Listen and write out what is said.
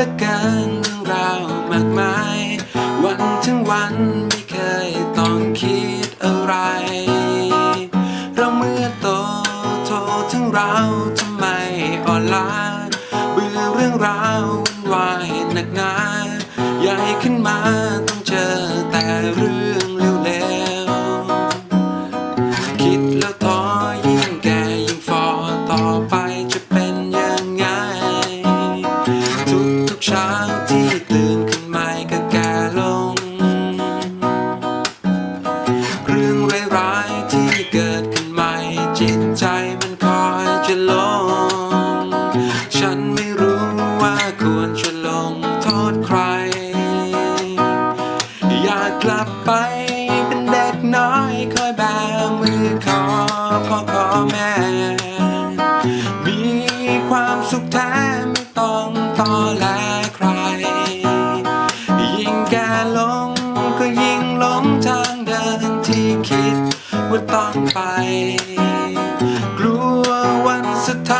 ลืเกินเรื่องราวมากมาย วันถึงวันไม่เคยต้องคิดอะไร เราเมื่อโตโตถึงเราทำไมอ่อนล้าเบื่อเรื่องราววุ่นวายหนักหนาใหญ่ขึ้นมา ฉันไม่รู้ว่าควรจะลงโทษใคร อยากกลับไปเป็นเด็กน้อยคอยแบมือขอพ่อขอแม่ มีความสุขแท้ไม่ต้องต่อแลใคร ยิ่งแก่ลงก็ยิ่งหลงทางเดินที่คิดว่าต้องไป กลัววันสุด